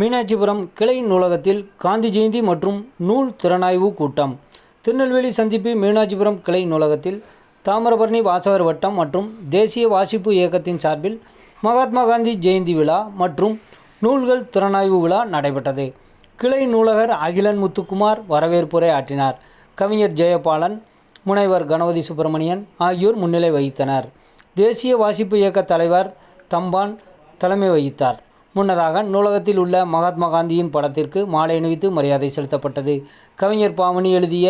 மீனாட்சிபுரம் கிளை நூலகத்தில் காந்தி ஜெயந்தி மற்றும் நூல் திறனாய்வு கூட்டம். திருநெல்வேலி சந்திப்பு மீனாட்சிபுரம் கிளை நூலகத்தில் தாமிரபரணி வாசகர் வட்டம் மற்றும் தேசிய வாசிப்பு இயக்கத்தின் சார்பில் மகாத்மா காந்தி ஜெயந்தி விழா மற்றும் நூல்கள் திறனாய்வு விழா நடைபெற்றது. கிளை நூலகர் அகிலன் முத்துக்குமார் வரவேற்புரை ஆற்றினார். கவிஞர் ஜெயபாலன் முனைவர் கணபதி சுப்பிரமணியன் ஆகியோர் முன்னிலை வகித்தனர். தேசிய வாசிப்பு இயக்க தலைவர் தம்பான் தலைமை வகித்தார். முன்னதாக நூலகத்தில் உள்ள மகாத்மா காந்தியின் படத்திற்கு மாலை அணிவித்து மரியாதை செலுத்தப்பட்டது. கவிஞர் பாமணி எழுதிய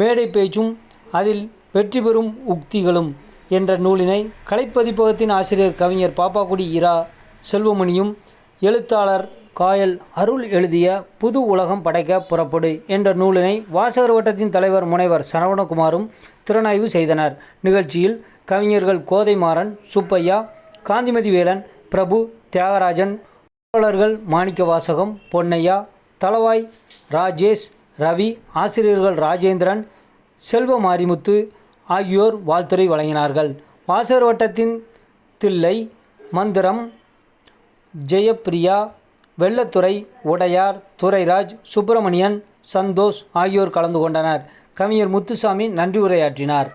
மேடை பேச்சும் அதில் வெற்றி பெறும் உக்திகளும் என்ற நூலினை கலைப்பதிப்பகத்தின் ஆசிரியர் கவிஞர் பாப்பாக்குடி இரா செல்வமணியும் எழுத்தாளர் காயல் அருள் எழுதிய புது உலகம் படைக்க புறப்படு என்ற நூலினை வாசகர் வட்டத்தின் தலைவர் முனைவர் சரவணகுமாரும் திறனாய்வு செய்தனர். நிகழ்ச்சியில் கவிஞர்கள் கோதைமாறன் சுப்பையா காந்திமதி வேலன் பிரபு தியாகராஜன் தோழர்கள் மாணிக்க வாசகம் பொன்னையா தளவாய் ராஜேஷ் ரவி ஆசிரியர்கள் ராஜேந்திரன் செல்வ மாரிமுத்து ஆகியோர் வாழ்த்துரை வழங்கினார்கள். வாசகர் வட்டத்தின் தில்லை மந்திரம் ஜெயப்பிரியா வெள்ளத்துறை உடையார் துரைராஜ் சுப்பிரமணியன் சந்தோஷ் ஆகியோர் கலந்து கொண்டனர். கவிஞர் முத்துசாமி நன்றி உரையாற்றினார்.